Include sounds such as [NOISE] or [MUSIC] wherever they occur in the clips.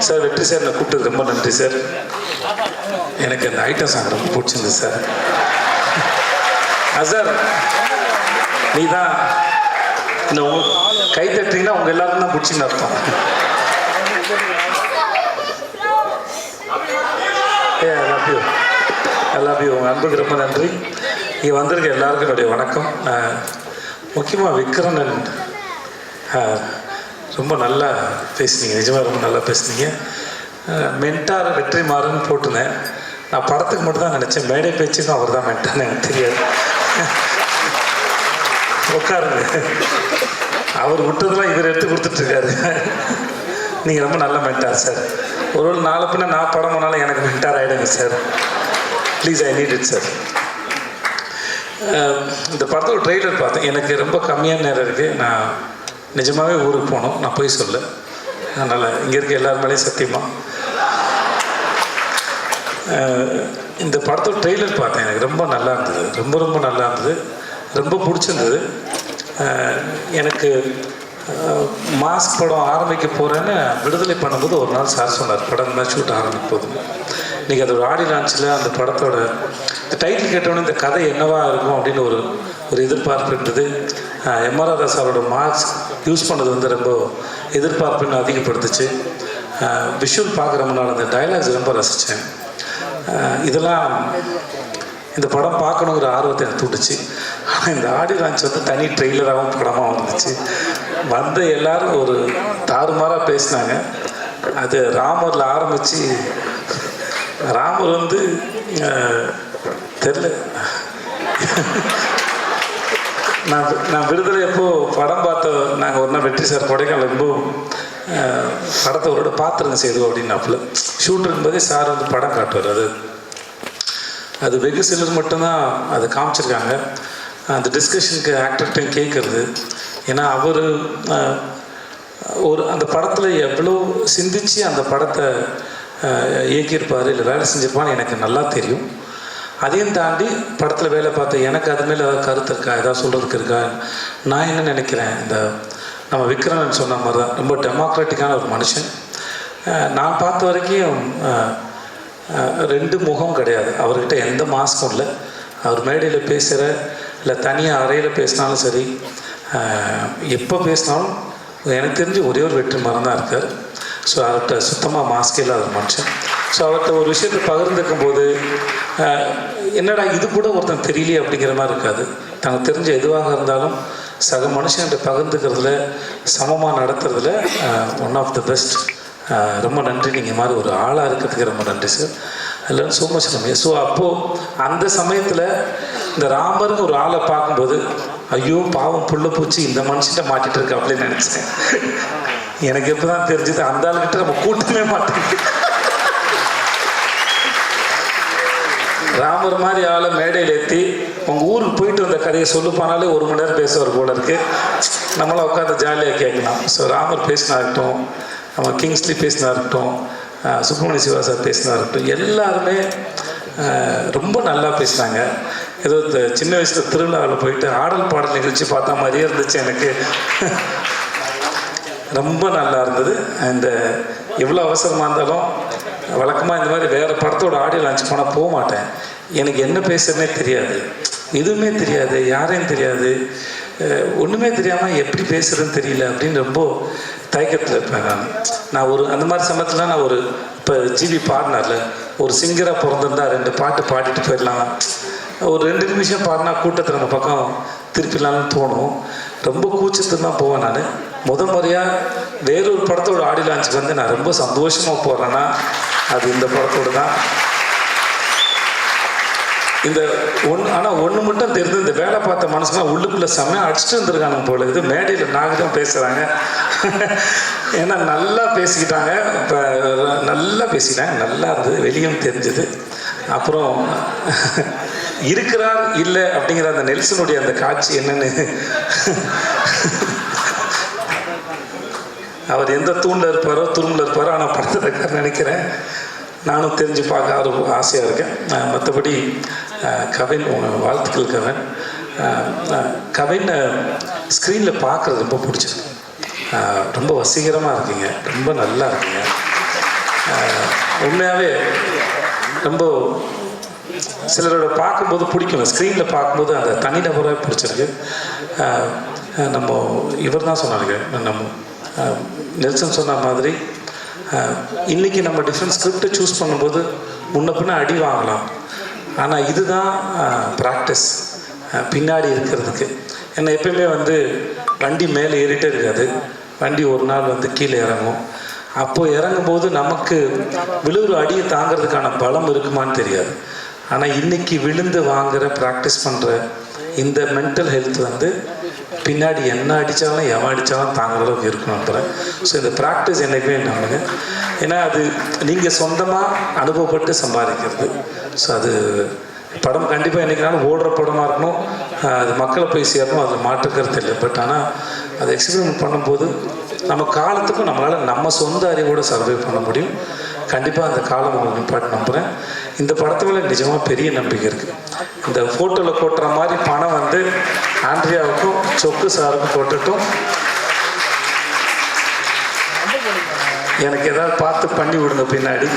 Sir வெற்றி sir நான் கூப்பிட்டு ரொம்ப நன்றி சார். எனக்கு அந்த ஐட்டம் சாங் ரொம்ப பிடிச்சிருந்தது சார். சார் நீ தான் இந்த கை தட்டுறீங்கன்னா உங்க எல்லாரும் தான் பிடிச்சின்னு அர்த்தம். ஏ I love you I love you உங்கள் அன்புக்கு ரொம்ப நன்றி. இங்கே வந்திருக்க எல்லாருக்கும் என்னுடைய வணக்கம். முக்கியமாக விக்ரமன் அஹ், ரொம்ப நல்லா பேசுனீங்க. நிஜமாக ரொம்ப நல்லா பேசுனீங்க. அஹ், மென்டார் வெற்றிமாறன் போட்டுனேன் நான் படத்துக்கு மட்டும் தான் நினச்சேன். மேடை பேச்சுக்கும் அவர் தான் மென்டார்னு எனக்கு தெரியாது. உட்காருங்க. அவர் விட்டதெல்லாம் இவர் எடுத்து கொடுத்துட்ருக்காரு. நீங்கள் ரொம்ப நல்ல மென்டார் சார் ஒரு ஒரு நாலு பின்ன நான் படம் பண்ணாலும் எனக்கு மென்டார் ஆகிடுங்க sir please I need it sir இந்த படத்தோட ட்ரெய்லர் பார்த்தேன். எனக்கு ரொம்ப கம்மியான நேரம் இருக்குது நான் நிஜமாகவே ஊருக்கு போகணும் நான் போய் சொல்ல. அதனால் இங்கே இருக்க எல்லார் மேலேயும் சத்தியமாக இந்த படத்தோட ட்ரெய்லர் பார்த்தேன். எனக்கு ரொம்ப நல்லா இருந்தது. ரொம்ப ரொம்ப நல்லா இருந்தது. ரொம்ப பிடிச்சிருந்தது. எனக்கு மாஸ்க் படம் ஆரம்பிக்க போகிறேன்னு விடுதலை பண்ணும்போது ஒரு நாள் சார் சொன்னார். படம் தான் ஷூட் ஆரம்பிக்க போதும் இன்றைக்கி அதோட ஆடி லான்ச்சில் அந்த படத்தோட இந்த டைட்டில் கேட்டோன்னே இந்த கதை என்னவாக இருக்கும் அப்படின்னு ஒரு ஒரு எதிர்பார்ப்பு இருந்தது. எம்ஆர்ஆர் ராதா சாரோட மார்க்ஸ் யூஸ் பண்ணது வந்து ரொம்ப எதிர்பார்ப்புன்னு அதிகப்படுத்துச்சு. விஷுவல் பார்க்குற முன்னால் அந்த டைலாக்ஸ் ரொம்ப ரசித்தேன் இதெல்லாம் இந்த படம் பார்க்கணுங்கிற ஆர்வத்தை எனக்கு தூண்டுச்சு. ஆனால் இந்த ஆடி லான்ச் வந்து தனி ட்ரெய்லராகவும் படமாகவும் இருந்துச்சு வந்த எல்லாரும் ஒரு தாறுமாறாக பேசினாங்க. அது ராமரில் ஆரம்பித்து ராமர் வந்து தெரில நான் நான் விடுதலை அப்போ படம் பார்த்த நாங்கள் ஒரு நாள் வெற்றி சார் கொடைக்கானல் ரொம்ப படத்தை ஒரு பார்த்துருங்க செய்து அப்படின்னாப்புல. ஷூட் இருக்கும்போதே சார் வந்து படம் காட்டுவார். அது அது வெகு சிலர் மட்டும்தான் அதை காமிச்சிருக்காங்க. அந்த டிஸ்கஷனுக்கு ஆக்டர்கிட்ட கேட்குறது. ஏன்னா அவர் ஒரு அந்த படத்தில் எவ்வளோ சிந்திச்சு அந்த படத்தை இயக்கியிருப்பார் இல்லை வேலை செஞ்சிருப்பான்னு எனக்கு நல்லா தெரியும். அதையும் தாண்டி படத்தில் வேலை பார்த்த எனக்கு அது மேலே கருத்து இருக்கா? ஏதாவது சொல்கிறதுக்கு இருக்கா? நான் என்ன நினைக்கிறேன்? இந்த நம்ம விக்ரமன் சொன்ன மாதிரி தான் ரொம்ப டெமோக்ராட்டிக்கான ஒரு மனுஷன். நான் பார்த்த வரைக்கும் ரெண்டு முகம் கிடையாது. அவர்கிட்ட எந்த மாஸ்க்கும் இல்லை. அவர் மேடையில் பேசுகிற இல்லை தனியாக அறையில் பேசினாலும் சரி எப்போ பேசினாலும் எனக்கு தெரிஞ்சு ஒரே ஒரு வெற்றி மரம் தான் இருக்கார். ஸோ அவர்கிட்ட சுத்தமாக மாஸ்க் இல்லாத ஒரு மனுஷன். ஸோ அவர்கிட்ட ஒரு விஷயத்தை பகிர்ந்துக்கும் போது என்னடா இது கூட ஒருத்தன் தெரியலையே அப்படிங்கிற மாதிரி இருக்காது. தனக்கு தெரிஞ்ச எதுவாக இருந்தாலும் சக மனுஷன்கிட்ட பகிர்ந்துக்கிறதுல சமமாக நடத்துறதுல ஒன் ஆஃப் த பெஸ்ட் ரொம்ப நன்றி. நீங்கள் மாதிரி ஒரு ஆளாக இருக்கிறதுக்கு ரொம்ப நன்றி சார் அதில் சோ மச் நம்ம ஸோ அப்போது அந்த சமயத்தில் இந்த ராமருங்க ஒரு ஆளை பார்க்கும்போது ஐயோ பாவம் புள்ள பூச்சி இந்த மனுஷன்ட்ட மாட்டிகிட்டு இருக்கு அப்படின்னு நினச்சேன். எனக்கு எப்போ தான் தெரிஞ்சது அந்த ஆளுக்கிட்ட நம்ம கூட்டமே மாட்டேங்குது. ராமர் மாதிரி ஆளை மேடையில் ஏற்றி உங்கள் ஊருக்கு போயிட்டு வந்த கதையை சொல்லுப்பானாலே ஒரு மணி நேரம் பேசுவார் போல இருக்கு. நம்மளாம் உட்காந்து ஜாலியாக கேட்கலாம். ஸோ ராமர் பேசினா இருக்கட்டும் நம்ம கிங்ஸ்லி பேசினா இருக்கட்டும் சுப்பிரமணிய சிவா சார் பேசினா இருக்கட்டும் எல்லாருமே ரொம்ப நல்லா பேசினாங்க. ஏதோ இந்த சின்ன வயசில் திருவிழாவில் போயிட்டு ஆடல் பாடல் நிகழ்ச்சி பார்த்தா மாதிரியே இருந்துச்சு எனக்கு. ரொம்ப நல்லா இருந்தது. அந்த எவ்வளோ அவசரமாக இருந்தாலும் வழக்கமாக இந்த மாதிரி வேறு படத்தோட ஆடியோ லான்ச் போனால் போக மாட்டேன் எனக்கு என்ன பேசுறதுனே தெரியாது. எதுவுமே தெரியாது. யாரையும் தெரியாது. ஒன்றுமே தெரியாமல் எப்படி பேசுகிறதுன்னு தெரியல அப்படின்னு ரொம்ப தயக்கத்தில் இருப்பேன் நான். நான் ஒரு அந்த மாதிரி சமயத்தில் நான் ஒரு இப்போ ஜிபி பாடினார்ல ஒரு சிங்கராக பிறந்திருந்தா ரெண்டு பாட்டு பாடிட்டு போயிடலாம். ஒரு ரெண்டு நிமிஷம் பாடினா கூட்டத்தை நம்ம பக்கம் திருப்பிடலாம்னு தோணும். ரொம்ப கூச்சத்து தான் போவேன் நான். முத முறையாக வேறொரு படத்தோட ஆடி லான்ச்சுக்கு வந்து நான் ரொம்ப சந்தோஷமாக போகிறேன்னா அது இந்த படத்தோடு தான். இந்த ஒன்று ஆனால் ஒன்று மட்டும் தெரிஞ்சு இந்த வேலை பார்த்த மனசுலாம் உள்ளுக்குள்ளே செம்மையாக அடிச்சுட்டு இருந்திருக்காங்க போல இது மேடையில் நாகரிகம் பேசுகிறாங்க ஏன்னா நல்லா பேசிக்கிட்டாங்க. இப்போ நல்லா பேசிட்டாங்க நல்லா இருந்தது. வெளியும் தெரிஞ்சது. அப்புறம் இருக்கிறார் இல்லை அப்படிங்கிற அந்த நெல்சனுடைய அந்த காட்சி என்னன்னு அவர் எந்த தூணில் இருப்பாரோ துரும்பில் இருப்பாரோ ஆனால் படத்தில் இருக்காருன்னு நினைக்கிறேன். நானும் தெரிஞ்சு பார்க்க ஆர்வம் ஆசையாக இருக்கேன். மற்றபடி கவின் உங்கள் வாழ்த்துக்கள் கவின். கவினை கவின் ஸ்க்ரீனில் பார்க்குறது ரொம்ப பிடிச்சிருக்கு. ரொம்ப வசீகரமாக இருக்கீங்க. ரொம்ப நல்லா இருக்கீங்க. உண்மையாகவே ரொம்ப சிலரோட பார்க்கும்போது பிடிக்கும் ஸ்க்ரீனில் பார்க்கும்போது அந்த தனிநபராக பிடிச்சிருக்கு. நம்ம இவர் தான் சொன்னாருங்க. நம்ம நெல்சன் சொன்ன மாதிரி இன்றைக்கி இன்னைக்கு நம்ம டிஃப்ரெண்ட் ஸ்கிரிப்டை சூஸ் பண்ணும்போது முன்ன பின்ன அடி வாங்கலாம். ஆனால் இதுதான் ப்ராக்டிஸ் பின்னாடி இருக்கிறதுக்கு. ஏன்னா எப்பயுமே வந்து வண்டி மேலே ஏறிட்டே இருக்காது. வண்டி ஒரு நாள் வந்து கீழே இறங்கும். அப்போது இறங்கும்போது நமக்கு விழுகிற அடியை தாங்கிறதுக்கான பலம் இருக்குமான்னு தெரியாது. ஆனால் இன்னைக்கு விழுந்து வாங்குகிற ப்ராக்டிஸ் பண்ணுற இந்த மென்டல் ஹெல்த் வந்து பின்னாடி என்ன அடித்தாலும் எவன் அடித்தாலும் தாங்குற அளவுக்கு இருக்கணுன்றேன் ஸோ இந்த ப்ராக்டிஸ் என்றைக்குமே நானுங்க ஏன்னா அது நீங்கள் சொந்தமாக அனுபவப்பட்டு சம்பாதிக்கிறது. ஸோ அது படம் கண்டிப்பாக என்றைக்குனாலும் ஓடுற படமாக இருக்கணும். அது மக்களை போய் சேரணும் அதில் மாற்றுக்கிறது இல்லை. பட் ஆனால் அதை எக்ஸ்பிரிமெண்ட் பண்ணும்போது நம்ம காலத்துக்கும் நம்மளால் நம்ம சொந்த அறிவோடு சர்வே பண்ண முடியும். கண்டிப்பாக அந்த காலம் உங்களுக்கு நிப்பாட்டு நம்புகிறேன் இந்த படத்துல நிஜமாக பெரிய நம்பிக்கை இருக்குது இந்த ஃபோட்டோவில் கொட்டுற மாதிரி பணம் வந்து ஆண்ட்ரியாவுக்கும் சொக்கு சாருக்கும் போட்டுட்டும். எனக்கு ஏதாவது பார்த்து பண்ணி விடுங்க பின்னாடி.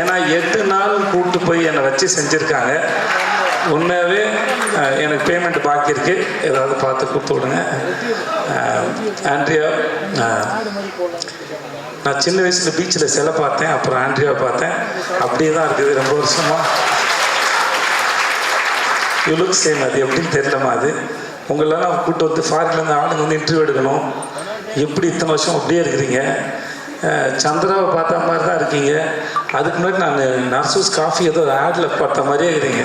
ஏன்னா எட்டு நாள் கூட்டு போய் என்னை வச்சு செஞ்சுருக்காங்க. உண்மையாகவே எனக்கு பேமெண்ட் பாக்கி இருக்கு. ஏதாவது பார்த்து கொடுத்து விடுங்க. ஆண்ட்ரியா நான் சின்ன வயசுல பீச்சில் சிலை பார்த்தேன். அப்புறம் ஆண்ட்ரியா பார்த்தேன். அப்படியே தான் இருக்குது. ரொம்ப வருஷமா. யூ லுக் சேம் அது எப்படின்னு தெரியலமா அது. உங்களெல்லாம் கூட்டு வந்து ஃபாரின்லேருந்து ஆளுங்க வந்து இன்டர்வியூ எடுக்கணும். எப்படி இத்தனை வருஷம் அப்படியே இருக்கிறீங்க? சந்திராவை பார்த்த மாதிரி தான் இருக்கீங்க. அதுக்கு முன்னாடி நான் நர்சூஸ் காஃபி ஏதோ ஆடில் பார்த்த மாதிரியே இருக்கிறீங்க.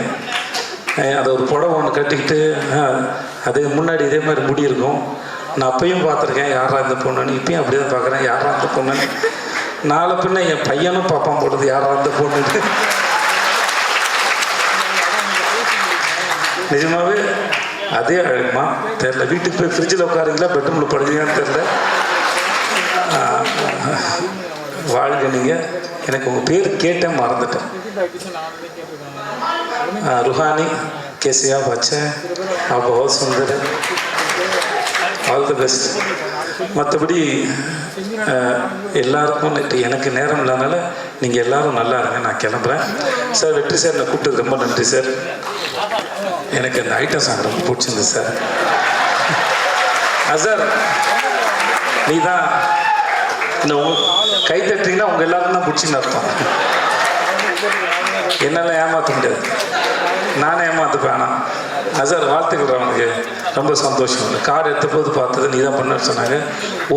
அதை ஒரு புடவை ஒன்று கட்டிக்கிட்டு அது முன்னாடி இதே மாதிரி முடி இருக்கும். நான் அப்பையும் பார்த்துருக்கேன் யாரா இந்த பொண்ணுன்னு. இப்பயும் அப்படி தான் பார்க்குறேன் யாரா இந்த பொண்ணுன்னு. நாளை பின்ன என் பையனும் பார்ப்பான் போடுறது யாரா இந்த பொண்ணுன்னு. நிஜமாவே அதே அழகுமா? தெரில வீட்டுக்கு போய் ஃப்ரிட்ஜில் உட்காருங்களா? பெட்ரூமில் படுறீங்கன்னு தெரில வாழ்க நீங்கள் எனக்கு உங்கள் பேர் கேட்டேன் மறந்துட்டேன். ஆஹ், ருஹானி கேசியா பச்சன் आप बहुत सुंदर है ஆல் தி பெஸ்ட் மற்றபடி எல்லாருக்கும் நன்றி. எனக்கு நேரம் இல்லாதனால நீங்கள் எல்லாரும் நல்லா இருங்க நான் கிளம்புறேன் சார் வெற்றி சார் நான் கூப்பிட்டது ரொம்ப நன்றி சார் எனக்கு அந்த ஐட்டம் சாங் ரொம்ப பிடிச்சிருந்தது சார் சார் நீ தான் இந்த உங்க கை தட்டுறீங்கன்னா உங்கள் எல்லாரும் தான் பிடிச்சின்னு அர்த்தம் என்னால் ஏமாற்ற முடியாது நானே ஏமாத்துப்பேன் சார் அசார் வாழ்த்துக்கள் அவனுக்கு ரொம்ப சந்தோஷம். கார் எடுத்த போது பார்த்தது நீ தான் பண்ணேன்னு சொன்னாங்க.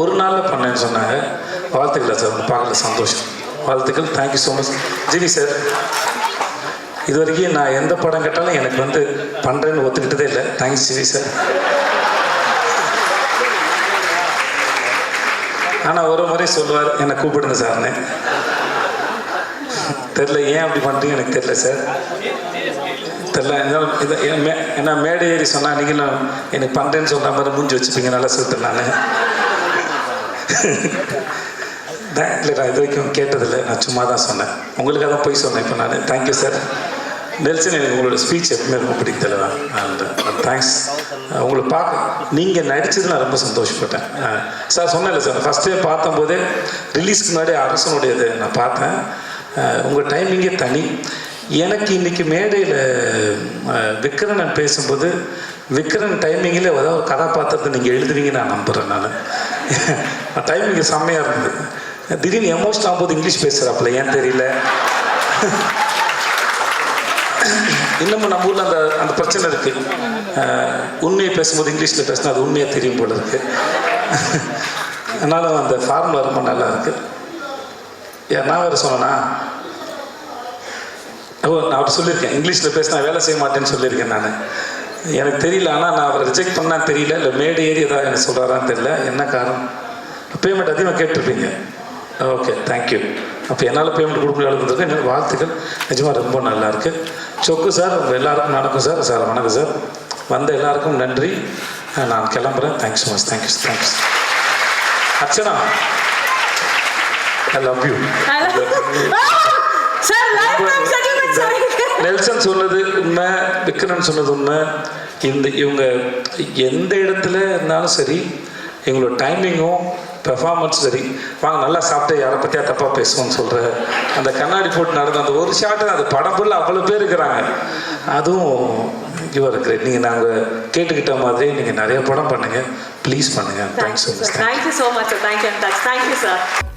ஒரு நாளில் பண்ணேன்னு சொன்னாங்க. வாழ்த்துக்கள் சார் உங்களை பார்க்கல சந்தோஷம். வாழ்த்துக்கள் thank you so much GV sir இது வரைக்கும் நான் எந்த படம் கேட்டாலும் எனக்கு வந்து பண்ணுறேன்னு ஒத்துக்கிட்டதே இல்லை. தேங்க்ஸ் ஜிவி சார் ஆனால் ஒரு முறை சொல்லுவார் என்னை கூப்பிடுங்க சார்னு தெரில ஏன் அப்படி பண்ணுறீங்க எனக்கு தெரில சார் தெரில இருந்தாலும் இது மே ஏன்னா மேடை ஏறி சொன்னால் நீங்களும் எனக்கு பண்ணுறேன்னு சொன்ன மாதிரி மூஞ்சி வச்சுப்பீங்க நல்லா சொல்லிட்டேன் நான். இல்லை இது வரைக்கும் கேட்டதில்லை. நான் சும்மா தான் சொன்னேன். உங்களுக்காக தான் போய் சொன்னேன் இப்போ நான். தேங்க்யூ சார் நெல்சன் எனக்கு உங்களோட ஸ்பீச் எப்பவுமே ரொம்ப பிடிக்கல அண்ட் தேங்க்ஸ் உங்களை பார்க்க நீங்கள் நடிச்சது நான் ரொம்ப சந்தோஷப்பட்டேன். Uh, சார் சொன்னேன்ல சார் ஃபஸ்ட்டே பார்த்தம்போதே ரிலீஸ்க்கு முன்னாடி அரசனுடையது நான் பார்த்தேன். Uh, உங்கள் டைமிங்கே தனி. எனக்கு இன்றைக்கி மேடையில் விக்ரமன் பேசும்போது விக்ரன் டைமிங்கில் ஏதாவது ஒரு கதாபாத்திரத்தை நீங்கள் எழுதுவீங்கன்னு நான் நம்புகிறேன் நான். டைமிங் [LAUGHS] செம்மையாக இருந்தது. திடீர்னு எமோஷன் ஆகும்போது இங்கிலீஷ் பேசுகிறாப்புல ஏன் தெரியல? [LAUGHS] இன்னமும் நம்ம ஊரில் அந்த அந்த பிரச்சனை இருக்குது உண்மையை பேசும்போது இங்கிலீஷில் பேசினா அது உண்மையாக தெரியும் போல இருக்கு. [LAUGHS] அதனால அந்த ஃபார்முலா ரொம்ப நல்லா இருக்குது ஏன் நான் வேறு சொன்னேனா ஓ நான் அவர் சொல்லியிருக்கேன். இங்கிலீஷில் பேசினா வேலை செய்ய மாட்டேன்னு சொல்லியிருக்கேன் நான். எனக்கு தெரியல ஆனால் நான் அவரை ரிஜெக்ட் பண்ணான்னு தெரியல இல்லை மேடை ஏறி ஏதாவது எனக்கு சொல்கிறாரான்னு தெரியல. என்ன காரணம்? பேமெண்ட் அதிகமாக கேட்டிருப்பீங்க. ஓகே தேங்க்யூ அப்போ என்னால் பேமெண்ட் கொடுக்க முடியாது என்னோட வாழ்த்துக்கள். நிஜமாக ரொம்ப நல்லா இருக்கு. சொக்கு சார் உங்கள் எல்லாருக்கும் நடக்கும் சார் சார் வணக்கம் சார் வந்த எல்லாருக்கும் நன்றி. நான் கிளம்புறேன். Thanks so much thank you thanks Archana. I love you sir [LAUGHS] sir Nelson சொன்னது உண்மை விக்ரன் சொன்னது உண்மை. இந்த இவங்க எந்த இடத்துல இருந்தாலும் சரி எங்களோட டைமிங்கும் பெர்ஃபார்மன்ஸ் சரி. வாங்க நல்லா சாப்பிட்டு யாரை பற்றியா தப்பாக பேசுவோம்னு சொல்கிற அந்த கண்ணாடி போட்டு நடந்த அந்த ஒரு ஷாட்டு அது படம் ஃபுல்லாக அவ்வளோ பேர் இருக்கிறாங்க. அதுவும் யுவர் கிரேட் நீங்கள் நாங்கள் கேட்டுக்கிட்ட மாதிரி நீங்கள் நிறைய படம் பண்ணுங்கள் ப்ளீஸ் பண்ணுங்கள் thanks so much sir. Thank you so much, sir.